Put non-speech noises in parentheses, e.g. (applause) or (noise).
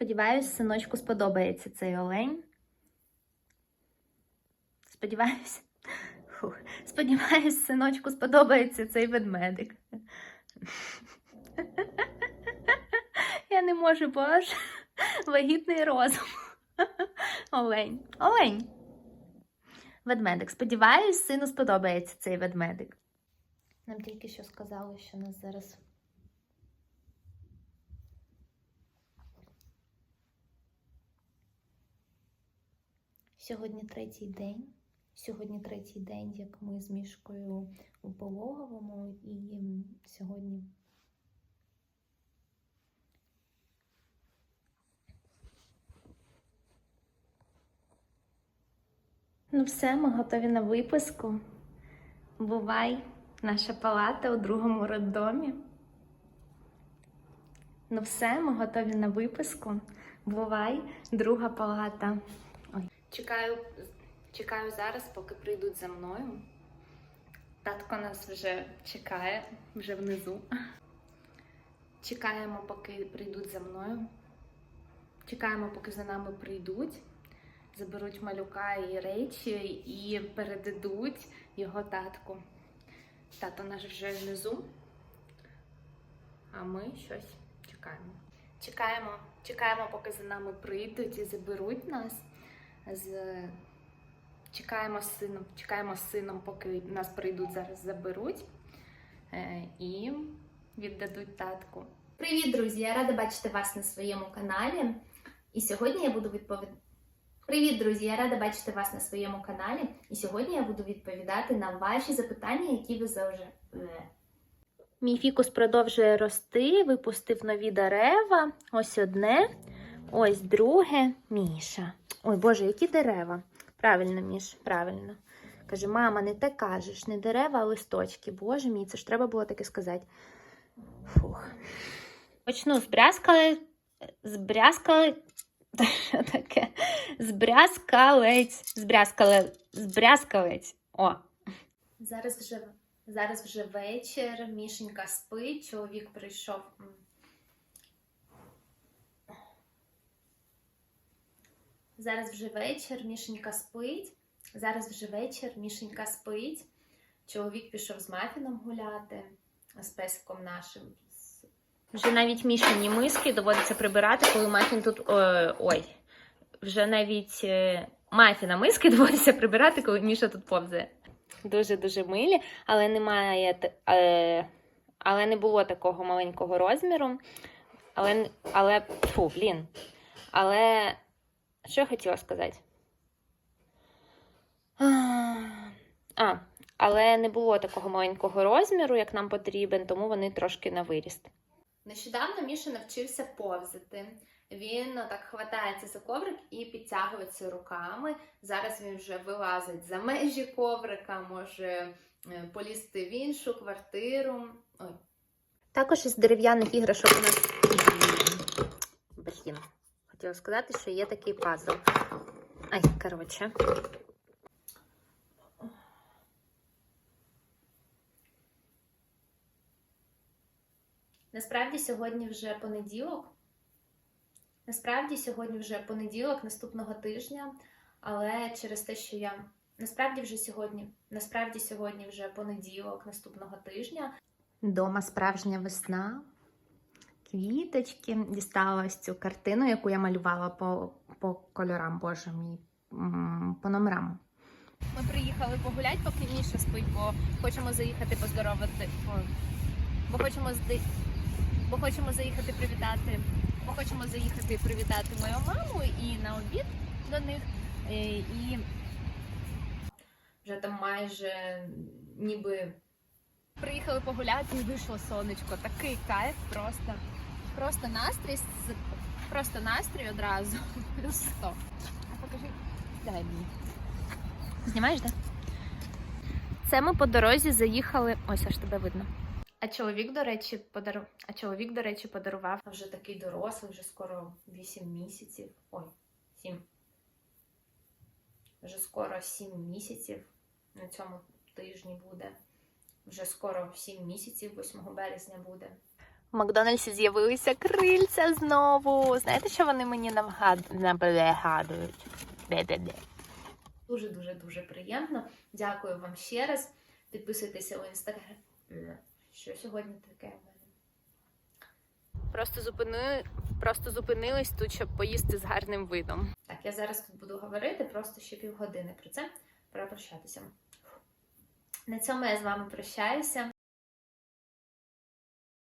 Сподіваюсь, синочку сподобається цей олень. Сподіваюсь. Сподіваюсь, синочку сподобається цей ведмедик. Я не можу, боже. Вагітний розум. Олень. Олень. Ведмедик. Сподіваюсь, сину сподобається цей ведмедик. Нам тільки що сказали, що нас зараз. Сьогодні третій день. Сьогодні третій день, як ми з мішкою у пологовому, і сьогодні Ну все, ми готові на виписку. Бувай, наша палата у другому роддомі. Ну все, ми готові на виписку. Бувай, друга палата. Чекаю, чекаю зараз, поки прийдуть за мною. Татко нас вже чекає, вже внизу. Чекаємо, поки прийдуть за мною. Чекаємо, поки за нами прийдуть заберуть малюка і речі і передадуть його татку. Тато наш вже внизу, а ми щось чекаємо. Чекаємо, чекаємо, поки за нами прийдуть і заберуть нас. З... Чекаємо з сином, чекаємо з сином, поки нас прийдуть зараз, заберуть е, і віддадуть татку. Привіт, друзі! Я рада бачити вас на своєму каналі. І сьогодні я буду відповідати. Привіт, друзі! Я рада бачити вас на своєму каналі. І сьогодні я буду відповідати на ваші запитання, які ви завжди. Мій фікус продовжує рости, випустив нові дерева. Ось одне, ось друге. Міша. Ой, Боже, які дерева. Правильно, Міш, правильно. Каже, мама, не те кажеш, не дерева, а листочки. Боже мій, це ж треба було таке сказати. Фух. Почну з брязкали. З брязкали. Що (laughs) таке? Збрязкалець. Збрязкале... Збрязкалець. О. Зараз вже, зараз вже вечір. Мішенька спить. Чоловік прийшов. Зараз вже вечір, Мішенька спить. Зараз вже вечір, Мішенька спить. Чоловік пішов з мафіном гуляти, з песиком нашим. Вже навіть мішані миски доводиться прибирати, коли мафін тут. Е, ой. Вже навіть е, мафіна миски (laughs) доводиться прибирати, коли Міша тут повзає. Дуже-дуже милі, але немає. Е, але не було такого маленького розміру. Але, але фу, блін. Але що я хотіла сказати? А, але не було такого маленького розміру, як нам потрібен, тому вони трошки на виріст. Нещодавно Міша навчився повзати. Він так хватається за коврик і підтягується руками. Зараз він вже вилазить за межі коврика, може е, полізти в іншу квартиру. Ой. Також із дерев'яних іграшок у нас. Блін. Хотіла сказати, що є такий пазл. Ай, коротше. Насправді сьогодні вже понеділок. Насправді сьогодні вже понеділок наступного тижня, але через те, що я насправді вже сьогодні, насправді сьогодні вже понеділок наступного тижня. Дома справжня весна, квіточки. Дістала ось цю картину, яку я малювала по, по кольорам, боже мій, по номерам. Ми приїхали погуляти, поки Міша спить, бо хочемо заїхати поздоровити. Бо хочемо зди- бо хочемо заїхати привітати. Ми хочемо заїхати привітати мою маму і на обід до них. Е, І вже там майже ніби приїхали погуляти і вийшло сонечко. Такий кайф, просто, просто настрій, просто настрій одразу. (laughs) Плюс 100. А покажи, дай мені. Знімаєш, так? Це ми по дорозі заїхали. Ось аж тебе видно. А чоловік, до речі, подарував. А чоловік, до речі, подарував вже такий дорослий, вже скоро 8 місяців. Ой, 7. Вже скоро 7 місяців на цьому тижні буде. Вже скоро 7 місяців, 8 березня буде. В Макдональдсі з'явилися крильця знову. Знаєте, що вони мені нагадують? Де-де-де. Дуже дуже приємно. Дякую вам ще раз. Підписуйтеся у інстаграм. Що сьогодні таке в мене? Просто зупини... просто зупинились тут, щоб поїсти з гарним видом. Так, я зараз тут буду говорити просто ще півгодини про це, пора прощатися. На цьому я з вами прощаюся.